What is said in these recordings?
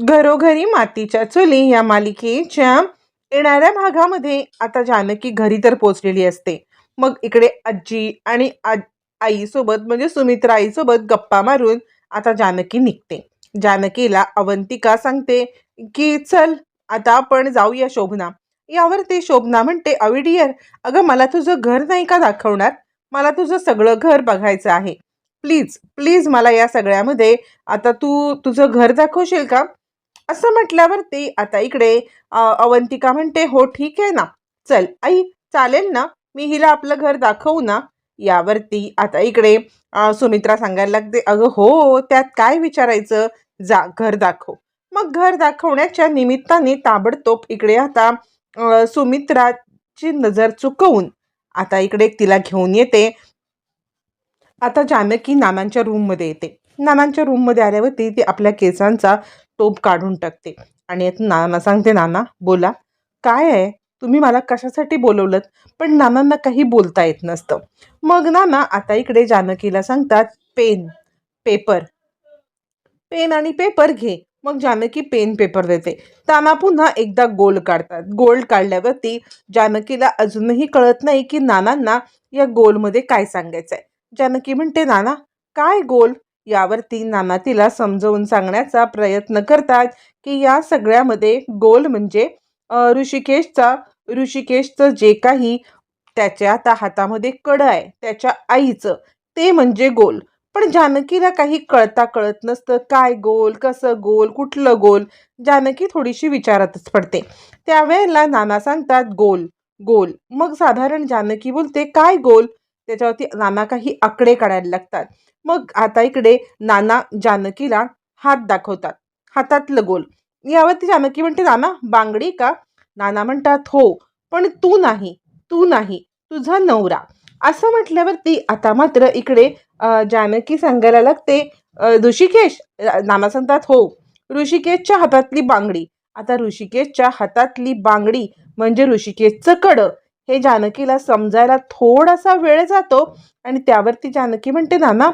घरोघरी मातीच्या चुली या मालिकेच्या येणाऱ्या भागामध्ये आता जानकी घरी तर पोचलेली असते. मग इकडे आजी आणि आज आईसोबत म्हणजे सुमित्रा आईसोबत गप्पा मारून आता जानकी निघते. जानकीला अवंतिका सांगते की चल आता आपण जाऊया शोभना. यावर ते शोभना म्हणते अविडियर अगं मला तुझं घर नाही का दाखवणार? मला तुझं सगळं घर बघायचं आहे. प्लीज प्लीज मला या सगळ्यामध्ये आता तू तुझं घर दाखवशील का? असं म्हटल्यावरती आता इकडे अवंतिका म्हणते हो ठीक आहे ना. चल आई चालेल ना. मी हिला आपलं घर दाखवू ना. यावरती आता इकडे सुमित्रा सांगायला लागते अगं हो त्यात काय विचारायचं? जा घर दाखव. मग घर दाखवण्याच्या निमित्ताने ताबडतोब इकडे आता सुमित्राची नजर चुकवून आता इकडे तिला घेऊन येते. आता जानकी नानांच्या रूममध्ये येते. नानांच्या रूममध्ये आल्यावरती ती आपल्या केसांचा टोप काढून टाकते. आणि आता नाना सांगते नाना बोला. काय आहे? तुम्ही मला कशासाठी बोलवलं पण नानांना काही बोलता येत नसतं. मग नाना आता इकडे जानकीला सांगतात पेन पेपर. पेन आणि पेपर घे. मग जानकी पेन पेपर देते. नाना पुन्हा एकदा गोल काढतात. गोल काढल्यावरती जानकीला अजूनही कळत नाही की नानांना या गोलमध्ये काय सांगायचं आहे जानकी म्हणते नाना काय गोल? यावरती नाना तिला समजवून सांगण्याचा प्रयत्न करतात की या सगळ्यामध्ये गोल म्हणजे ऋषिकेशचा ऋषिकेशचं जे काही त्याच्या आता हातामध्ये कड आहे त्याच्या आईचं ते म्हणजे गोल. पण जानकीला काही कळता कळत नसतं काय गोल कसं गोल कुठलं गोल? जानकी थोडीशी विचारातच पडते. त्यावेळेला नाना सांगतात गोल गोल. मग साधारण जानकी बोलते काय गोल? त्याच्यावरती नाना काही आकडे काढायला लागतात. मग आता इकडे नाना जानकीला हात दाखवतात. हातातलं गोल यावरती जानकी म्हणते नाना बांगडी का? नाना म्हणतात हो पण तू नाही तू नाही तुझा नवरा. असं म्हटल्यावरती आता मात्र इकडे जानकी सांगायला लागते ऋषिकेश? नाना सांगतात हो ऋषिकेशच्या हातातली बांगडी. आता ऋषिकेशच्या हातातली बांगडी म्हणजे ऋषिकेशचं कडं. हे जानकीला समजायला थोडासा वेळ जातो आणि त्यावरती जानकी म्हणते नाना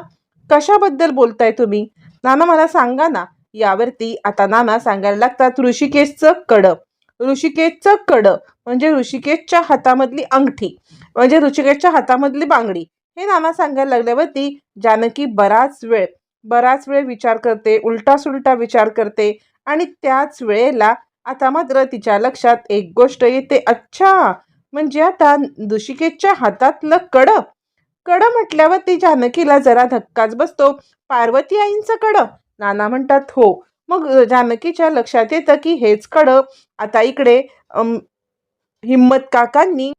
कशाबद्दल बोलताय तुम्ही? नाना मला सांगा ना. यावरती आता नाना सांगायला लागतात ऋषिकेशचं कडं. ऋषिकेशचं कडं म्हणजे ऋषिकेशच्या हातामधली अंगठी म्हणजे ऋषिकेशच्या हातामधली बांगडी. हे नाना सांगायला लागल्यावरती जानकी बराच वेळ बराच वेळ विचार करते उलटा सुलटा विचार करते आणि त्याच वेळेला आता मात्र तिच्या लक्षात एक गोष्ट येते. अच्छा! म्हणजे आता ऋषिकेशच्या हातातलं कडं कडं म्हटल्यावर ती जानकीला जरा धक्काच बसतो. पार्वती आईंचं कडं? नाना म्हणतात हो. मग जानकीच्या लक्षात येतं की हेच कडं. आता इकडे हिम्मत काकांनी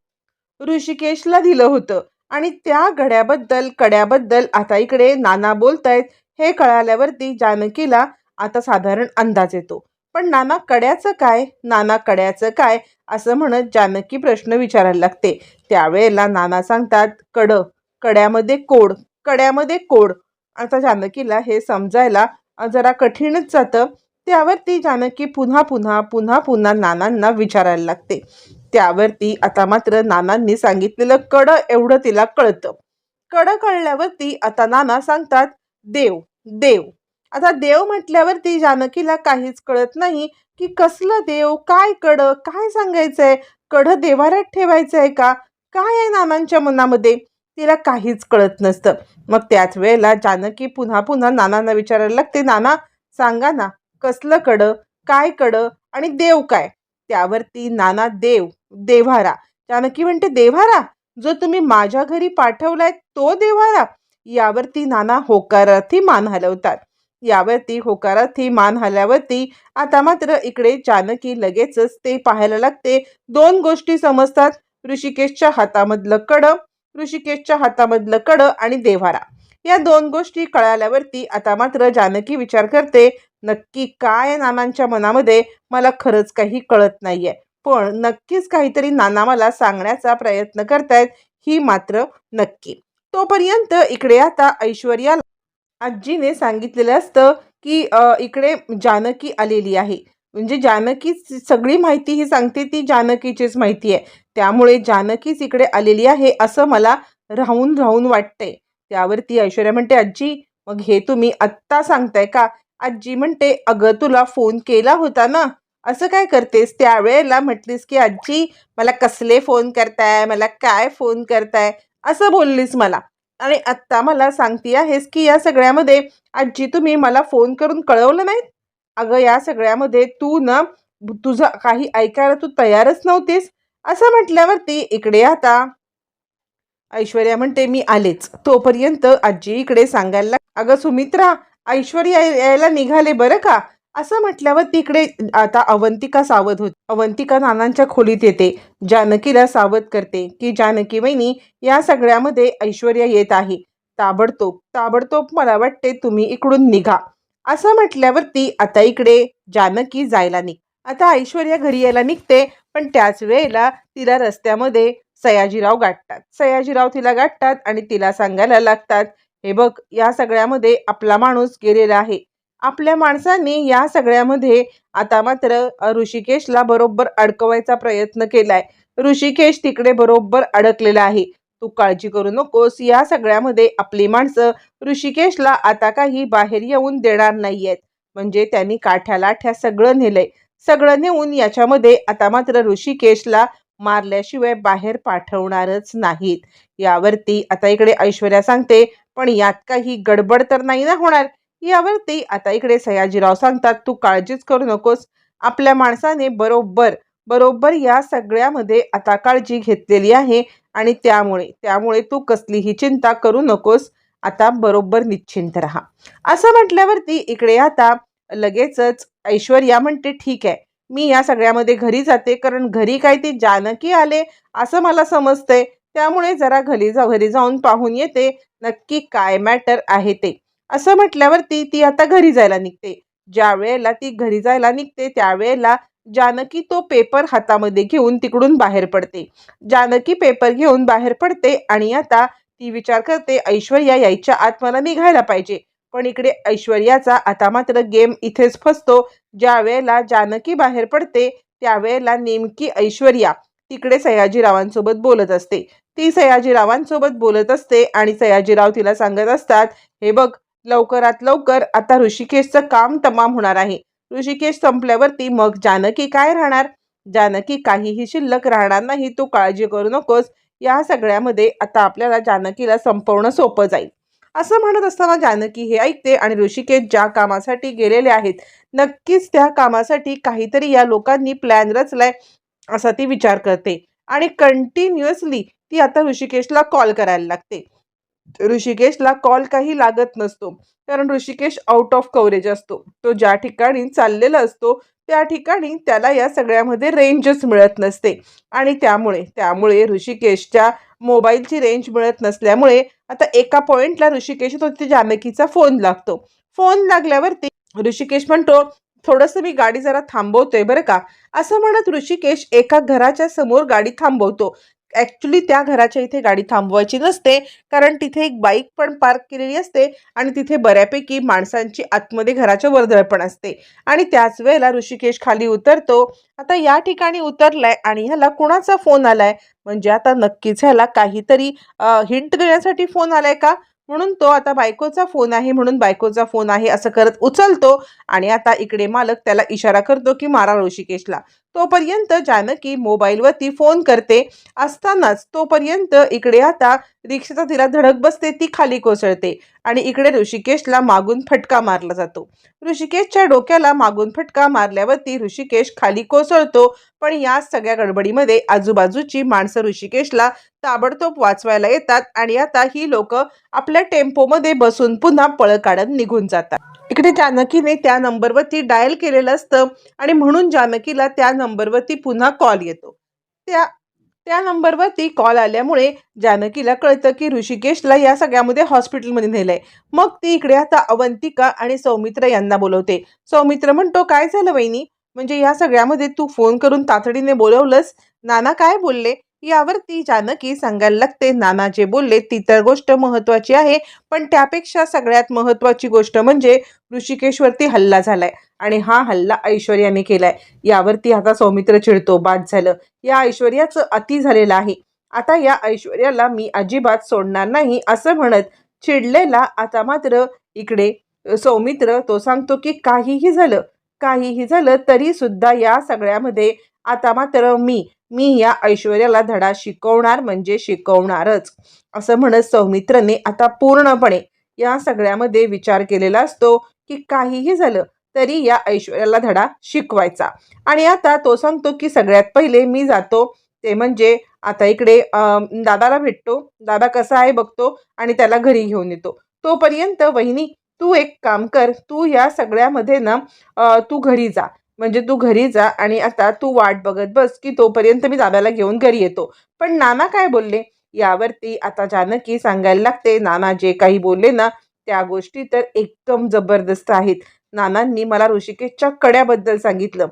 ऋषिकेशला दिलं होतं. आणि त्या घड्याबद्दल कड्याबद्दल आता इकडे नाना बोलतायत हे कळाल्यावरती जानकीला आता साधारण अंदाज येतो. पण नाना कड्याचं काय? नाना कड्याचं काय? असं म्हणत जानकी प्रश्न विचारायला लागते. त्यावेळेला नाना सांगतात कड. कड्यामध्ये कोड कड्यामध्ये कोड. आता जानकीला हे समजायला जरा कठीणच जातं. त्यावरती जानकी पुन्हा पुन्हा पुन्हा पुन्हा नानांना विचारायला लागते. त्यावरती आता मात्र नानांनी सांगितलेलं कड एवढं तिला कळतं. कड कळल्यावरती आता नाना सांगतात देव देव. आता देव म्हटल्यावरती जानकीला काहीच कळत नाही की कसलं देव काय कड काय सांगायचंय? कड देवाऱ्यात ठेवायचं आहे का? काय आहे नानांच्या मनामध्ये? तिला काहीच कळत नसतं. मग त्याच वेळेला जानकी पुन्हा पुन्हा नानांना विचारायला लागते नाना सांगा ना कसलं कडं काय कडं आणि देव काय? त्यावरती नाना देव देव्हारा. जानकी म्हणते देव्हारा जो तुम्ही माझ्या घरी पाठवलाय तो देव्हारा. यावरती नाना होकारार्थी मान हलवतात. यावरती होकारार्थी मान हल्यावरती आता मात्र इकडे जानकी लगेचच ते पाहायला लागते. दोन गोष्टी समजतात. ऋषिकेशच्या हातामधलं कडं ऋषिकेशच्या हातामधलं कडं आणि देव्हारा. या दोन गोष्टी कळाल्यावरती आता मात्र जानकी विचार करते नक्की काय नानांच्या मनामध्ये? मला खरंच काही कळत नाहीये. पण नक्कीच काहीतरी नाना मला सांगण्याचा प्रयत्न करतायत ही मात्र नक्की. तोपर्यंत इकडे आता ऐश्वर्या आजीने सांगितलेलं असतं की इकडे जानकी आलेली आहे. म्हणजे जानकी सगळी माहिती ही सांगते ती जानकीचीच माहिती आहे. त्यामुळे जानकीच इकडे आलेली आहे असं मला राहून राहून वाटतंय. त्यावरती ऐश्वर्या म्हणते आजी मग हे तुम्ही आत्ता सांगताय का? आजी म्हणते अगं तुला फोन केला होता ना. असं काय करतेस? त्यावेळेला म्हटलीस की आजी मला कसले फोन करताय? मला काय फोन करताय? असं बोललीस मला. आणि आत्ता मला सांगती आहेस की या सगळ्यामध्ये आजी तुम्ही मला फोन करून कळवलं नाहीत? अगं या सगळ्यामध्ये तू ना तुझं काही ऐकायला तू तयारच नव्हतीस? असं म्हटल्यावरती इकडे आता. ऐश्वर्या म्हणते मी आलेच. तोपर्यंत आजी इकडे सांगायला लाग- अगं सुमित्रा ऐश्वर्या यायला निघाले बरं का? असं म्हटल्यावर तिकडे आता अवंतिका सावध होती. अवंतिका नानांच्या खोलीत येते. जानकीला सावध करते की जानकी वहिनी या सगळ्यामध्ये ऐश्वर्या येत आहे. ताबडतोब ताबडतोब मला वाटते तुम्ही इकडून निघा. असं म्हटल्यावरती आता इकडे जानकी जायला निघ. आता ऐश्वर्या घरी यायला निघते पण त्याच वेळेला तिला रस्त्यामध्ये सयाजीराव गाठतात. सयाजीराव तिला गाठतात आणि तिला सांगायला लागतात हे बघ या सगळ्यामध्ये आपला माणूस गेलेला आहे. आपल्या माणसाने या सगळ्यामध्ये आता मात्र ऋषिकेशला बरोबर अडकवायचा प्रयत्न केलाय. ऋषिकेश तिकडे बरोबर अडकलेला आहे. तू काळजी करू नकोस. या सगळ्यामध्ये आपली माणसं ऋषिकेशला आता काही बाहेर येऊन देणार नाहीयेत. म्हणजे त्यांनी काठ्यालाठ्या सगळं नेलंय. सगळं नेऊन याच्यामध्ये आता मात्र ऋषिकेशला मारल्याशिवाय बाहेर पाठवणारच नाहीत. यावरती आता इकडे ऐश्वर्या सांगते पण यात काही गडबड तर नाही ना होणार? यावरती आता इकडे सयाजीराव सांगतात तू काळजीच करू नकोस. आपल्या माणसाने बरोबर बरोबर या सगळ्यामध्ये आता काळजी घेतलेली आहे. आणि त्यामुळे त्यामुळे तू कसलीही चिंता करू नकोस. आता बरोबर निश्चिंत राहा. असं म्हटल्यावरती इकडे आता लगेचच ऐश्वर्या म्हणते ठीक आहे मी या सगळ्यामध्ये घरी जाते कारण घरी काय ती जानकी आले असं मला समजतंय. त्यामुळे जरा घरी जा घरी जाऊन पाहून येते नक्की काय मॅटर आहे ते. असं म्हटल्यावरती ती आता घरी जायला निघते. ज्या वेळेला ती घरी जायला निघते त्यावेळेला जानकी तो पेपर हातामध्ये घेऊन तिकडून बाहेर पडते. जानकी पेपर घेऊन बाहेर पडते आणि आता ती विचार करते ऐश्वर्या यायच्या आत मला निघायला पाहिजे. पण इकडे ऐश्वर्याचा आता मात्र गेम इथेच फसतो. ज्या वेळेला जानकी बाहेर पडते त्यावेळेला नेमकी ऐश्वर्या तिकडे सयाजीरावांसोबत बोलत असते. ती सयाजीरावांसोबत बोलत असते आणि सयाजीराव तिला सांगत असतात हे बघ लवकरात लवकर आता ऋषिकेशचं काम तमाम होणार आहे. ऋषिकेश संपल्यावरती मग जानकी काय राहणार? जानकी काहीही शिल्लक राहणार नाही तू काळजी करू नकोस. या सगळ्यामध्ये आता आपल्याला जानकीला संपवणं सोपं जाईल. असं म्हणत असताना जानकी हे ऐकते आणि ऋषिकेश ज्या कामासाठी गेलेले आहेत नक्कीच त्या कामासाठी काहीतरी या लोकांनी प्लॅन रचलाय असा ती विचार करते. आणि कंटिन्युअसली ती आता ऋषिकेशला कॉल करायला लागते. ऋषिकेशला कॉल काही लागत नसतो. कारण ऋषिकेश आउट ऑफ कव्हरेज असतो. तो ज्या ठिकाणी चाललेला असतो त्या ठिकाणी त्याला या सगळ्यामध्ये रेंजच मिळत नसते. आणि त्यामुळे त्यामुळे ऋषिकेशच्या मोबाईलची रेंज मिळत नसल्यामुळे आता एका पॉइंटला ऋषिकेश तो तिथे जानकीचा फोन लागतो. फोन लागल्यावरती ऋषिकेश म्हणतो थोडंसं मी गाडी जरा थांबवतोय बरं का. असं म्हणत ऋषिकेश एका घराच्या समोर गाडी थांबवतो. ॲक्च्युली त्या घराच्या इथे गाडी थांबवायची नसते. कारण तिथे एक बाईक पण पार्क केलेली असते आणि तिथे बऱ्यापैकी माणसांची आतमध्ये घराच्या वर्दळ पण असते. आणि त्याच वेळेला ऋषिकेश खाली उतरतो. आता या ठिकाणी उतरलाय आणि ह्याला कुणाचा फोन आलाय? म्हणजे आता नक्कीच ह्याला काहीतरी हिंट देण्यासाठी फोन आलाय का? म्हणून तो आता बायकोचा फोन आहे म्हणून बायकोचा फोन आहे असं करत उचलतो आणि आता इकडे मालक त्याला इशारा करतो की मारा ऋषिकेशला. तोपर्यंत जानकी मोबाईलवरती फोन करते. असतानाच तोपर्यंत इकडे आता रिक्षेचा तिला धडक बसते ती खाली कोसळते आणि इकडे ऋषिकेशला मागून फटका मारला जातो. ऋषिकेशच्या डोक्याला मागून फटका मारल्यावरती ऋषिकेश खाली कोसळतो पण या सगळ्या गडबडीमध्ये आजूबाजूची माणसं ऋषिकेशला ताबडतोब वाचवायला येतात आणि आता ही लोक आपल्या टेम्पोमध्ये बसून पुन्हा पळ काढत निघून जातात. इकडे जानकीने त्या नंबरवरती डायल केलेलं असतं आणि म्हणून जानकीला त्या नंबरवरती पुन्हा कॉल येतो. त्या त्या नंबरवरती कॉल आल्यामुळे जानकीला कळतं की ऋषिकेशला या सगळ्यामध्ये हॉस्पिटलमध्ये नेलंय. मग ती इकडे आता अवंतिका आणि सौमित्र यांना बोलवते. सौमित्र म्हणतो काय झालं वहिनी? म्हणजे या सगळ्यामध्ये तू फोन करून तातडीने बोलवलंस? नाना काय बोलले? यावरती जानकी सांगायला लागते. नाना जे बोलले ती तर गोष्ट महत्वाची आहे पण त्यापेक्षा सगळ्यात महत्वाची गोष्ट म्हणजे ऋषिकेशवरती हल्ला झालाय आणि हा हल्ला ऐश्वर्याने केलाय. यावरती आता सौमित्र चिडतो बाद झालं. या ऐश्वर्याचं अति झालेलं आहे. आता या ऐश्वर्याला मी अजिबात सोडणार नाही असं म्हणत चिडलेला आता मात्र इकडे सौमित्र तो सांगतो की काहीही झालं काहीही झालं तरी सुद्धा या सगळ्यामध्ये आता मात्र मी मी या ऐश्वर्याला धडा शिकवणार म्हणजे शिकवणारच असं म्हणत सौमित्रने आता पूर्णपणे या सगळ्यामध्ये विचार केलेला असतो की काहीही झालं तरी या ऐश्वर्याला धडा शिकवायचा. आणि आता तो सांगतो की सगळ्यात पहिले मी जातो ते म्हणजे आता इकडे दादाला भेटतो. दादा कसा आहे बघतो आणि त्याला घरी घेऊन येतो. तोपर्यंत वहिनी तू एक काम कर तू या सगळ्यामध्ये ना तू घरी जा. म्हणजे तू घरी जा आणि आता तू वाट बघत बस की तोपर्यंत मी दादाला घेऊन घरी येतो. पण नाना काय बोलले? यावरती आता जानकी सांगायला लागते. नाना जे काही बोलले ना त्या गोष्टी तर एकदम जबरदस्त आहेत. नानांनी मला ऋषिकेशच्या कड्याबद्दल सांगितलं.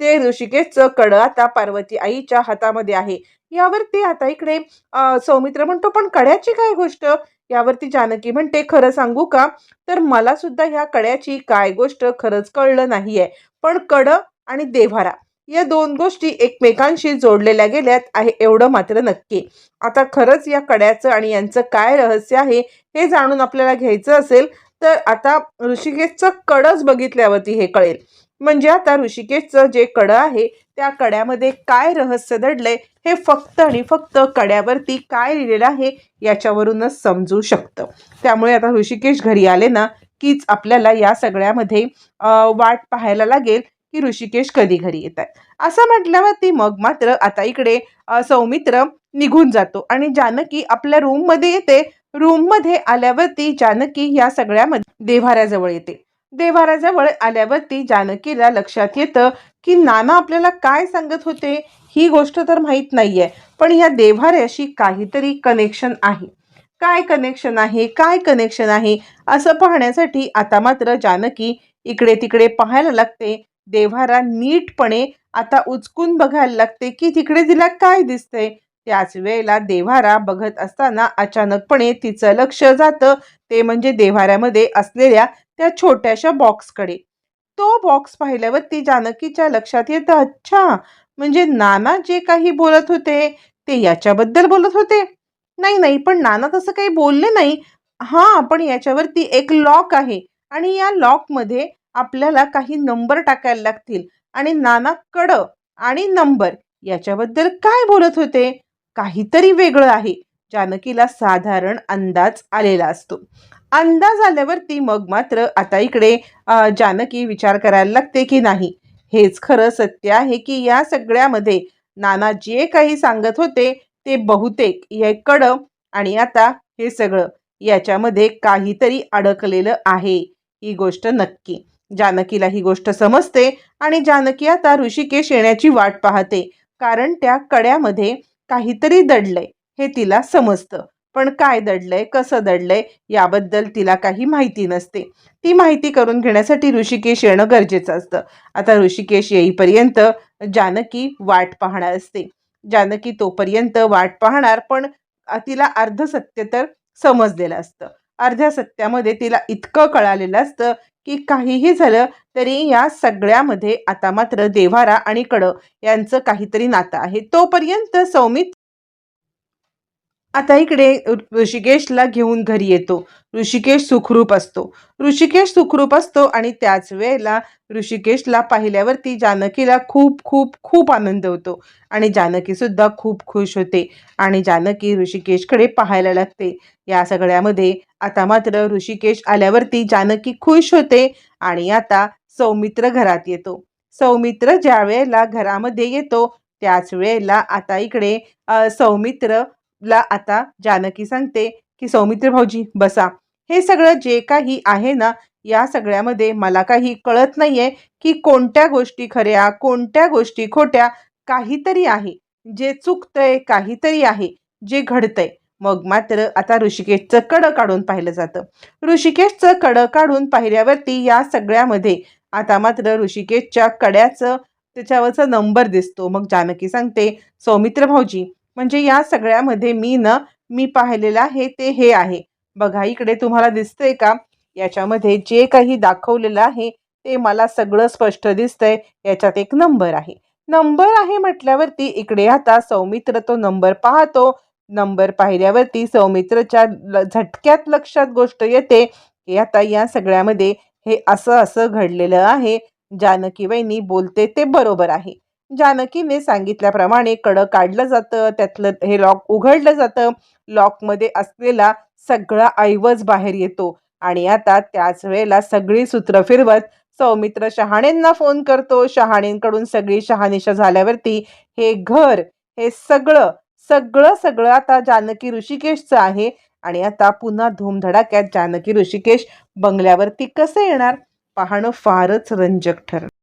ते ऋषिकेशचं कडं आता पार्वती आईच्या हातामध्ये आहे. यावरती आता इकडे सौमित्र म्हणतो पण कड्याची काय गोष्ट? यावरती जानकी म्हणते खरं सांगू का? तर मला सुद्धा ह्या कड्याची काय गोष्ट खरंच कळलं नाहीये. पण कडं आणि देव्हारा या दोन गोष्टी एकमेकांशी जोडलेल्या गेल्यात आहे एवढं मात्र नक्की. आता खरंच या कड्याचं आणि यांचं काय रहस्य आहे हे जाणून आपल्याला घ्यायचं असेल तर आता ऋषिकेशचं कडच बघितल्यावरती हे कळेल. म्हणजे आता ऋषिकेशचं जे कडं आहे त्या कड्यामध्ये काय रहस्य दडलंय हे फक्त आणि फक्त कड्यावरती काय लिहिलेलं आहे याच्यावरूनच समजू शकतं. त्यामुळे आता ऋषिकेश घरी आले ना कीच आपल्याला या सगळ्यामध्ये वाट पाहायला लागेल की ऋषिकेश कधी घरी येत असं म्हटल्यावरती मग मात्र आता इकडे सौमित्र निघून जातो आणि जानकी आपल्या रूममध्ये येते. रूममध्ये आल्यावरती जानकी या सगळ्यामध्ये देव्हाऱ्याजवळ येते. देव्हाऱ्याजवळ आल्यावरती जानकीला लक्षात येतं की नाना आपल्याला काय सांगत होते ही गोष्ट तर माहीत नाही आहे पण या देव्हाऱ्याशी काहीतरी कनेक्शन आहे. काय कनेक्शन आहे? काय कनेक्शन आहे? असं पाहण्यासाठी आता मात्र जानकी इकडे तिकडे पाहायला लागते. देव्हारा नीटपणे आता उचकून बघायला लागते की तिकडे तिला काय दिसतंय. त्याच वेळेला देव्हारा बघत असताना अचानकपणे तिचं लक्ष जातं. ते म्हणजे देव्हाऱ्यामध्ये असलेल्या त्या छोट्याशा बॉक्सकडे तो बॉक्स पाहिल्यावर ती जानकीच्या लक्षात येतं अच्छा म्हणजे नाना जे काही बोलत होते ते याच्याबद्दल बोलत होते? नाही नाही पण नाना तसं काही बोलले नाही. हां पण याच्यावरती एक लॉक आहे आणि या लॉकमध्ये आपल्याला काही नंबर टाकायला लागतील आणि नाना कडं आणि नंबर याच्याबद्दल काय बोलत होते? काहीतरी वेगळं आहे. जानकीला साधारण अंदाज आलेला असतो. अंदाज आल्यावरती मग मात्र आता इकडे जानकी विचार करायला लागते की नाही. हेच खरं सत्य आहे की या सगळ्यामध्ये नाना जे काही सांगत होते ते बहुतेक हे कडं आणि आता हे सगळं याच्यामध्ये काहीतरी अडकलेलं आहे. ही गोष्ट नक्की. जानकीला ही गोष्ट समजते आणि जानकी आता ऋषिकेश येण्याची वाट पाहते. कारण त्या कड्यामध्ये काहीतरी दडलंय हे तिला समजतं. पण काय दडलंय कसं दडलंय याबद्दल तिला काही माहिती नसते. ती माहिती करून घेण्यासाठी ऋषिकेश येणं गरजेचं असतं. आता ऋषिकेश येईपर्यंत जानकी वाट पाहणार असते. जानकी तोपर्यंत वाट पाहणार पण तिला अर्ध सत्य तर समजलेलं असतं. अर्ध्या सत्यामध्ये तिला इतकं कळालेलं असतं की काहीही झालं तरी या सगळ्यामध्ये आता मात्र देव्हारा आणि कड यांचं काहीतरी नातं आहे. तोपर्यंत सौमित आता इकडे ऋषिकेशला घेऊन घरी येतो. ऋषिकेश सुखरूप असतो. ऋषिकेश सुखरूप असतो आणि त्याच वेळेला ऋषिकेशला पाहिल्यावरती जानकीला खूप खूप खूप आनंद होतो. आणि जानकीसुद्धा खूप खुश होते आणि जानकी ऋषिकेशकडे पाहायला लागते. या सगळ्यामध्ये आता मात्र ऋषिकेश आल्यावरती जानकी खुश होते आणि आता सौमित्र घरात येतो. सौमित्र ज्या वेळेला घरामध्ये येतो त्याच वेळेला आता इकडे सौमित्र ला आता जानकी सांगते की सौमित्र भाऊजी बसा. हे सगळं जे काही आहे ना या सगळ्यामध्ये मला काही कळत नाहीये की कोणत्या गोष्टी खऱ्या कोणत्या गोष्टी खोट्या काहीतरी आहे. जे चुकतंय काहीतरी आहे जे घडतंय. मग मात्र आता ऋषिकेशचं कडं काढून पाहिलं जातं. ऋषिकेशचं कडं काढून पाहिल्यावरती या सगळ्यामध्ये आता मात्र ऋषिकेशच्या कड्याचं त्याच्यावरचा नंबर दिसतो. मग जानकी सांगते सौमित्र भाऊजी म्हणजे या सगळ्यामध्ये मी ना मी पाहिलेलं आहे ते हे आहे. बघा इकडे तुम्हाला दिसतंय का? याच्यामध्ये जे काही दाखवलेलं आहे ते मला सगळं स्पष्ट दिसतंय. याच्यात एक नंबर आहे. नंबर आहे म्हटल्यावरती इकडे आता सौमित्र तो नंबर पाहतो. नंबर पाहिल्यावरती सौमित्रच्या ल- झटक्यात लक्षात गोष्ट येते की आता या सगळ्यामध्ये हे असं असं घडलेलं आहे. जानकी बोलते ते बरोबर आहे. जानकीने सांगितल्याप्रमाणे कडं काढलं जातं त्यातलं हे लॉक उघडलं जातं. लॉकमध्ये असलेला सगळा ऐवज बाहेर येतो आणि आता त्याच वेळेला सगळी सूत्र फिरवत सौमित्र शहाणेंना फोन करतो. शहाणेंकडून सगळी शहानिशा झाल्यावरती हे घर हे सगळं सगळं सगळं आता जानकी ऋषिकेशचं आहे आणि आता पुन्हा धूमधडाक्यात जानकी ऋषिकेश बंगल्यावरती कसं येणार? पाहणं फारच रंजक ठरणार